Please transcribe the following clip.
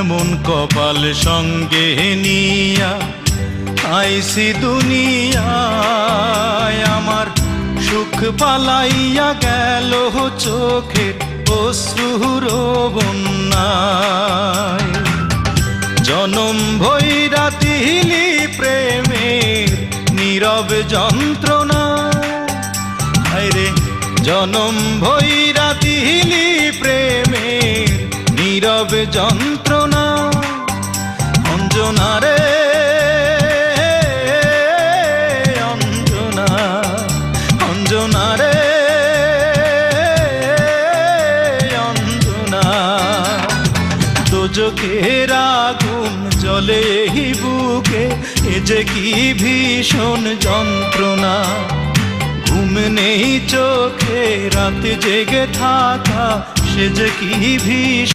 এমন কপাল সঙ্গে নিয়া আইসি দুনিয়ায়। আমার সুখ পালাইয়া গেল চোখের অশ্রুর বন্যায় জনম ভৈরা দিলি প্রেমের নীরব যন্ত্রণা। রে জনম ভৈরা দিলি প্রেমের নীরব যন্ত্রণা। অঞ্জনা রে, অঞ্জনা। দোজকের আগুন জলে বুকে, এ যে কি ভীষণ যন্ত্রণা। ঘুম নেই চোখে, রাতে জেগে থাকা, সে যে কি ভীষণ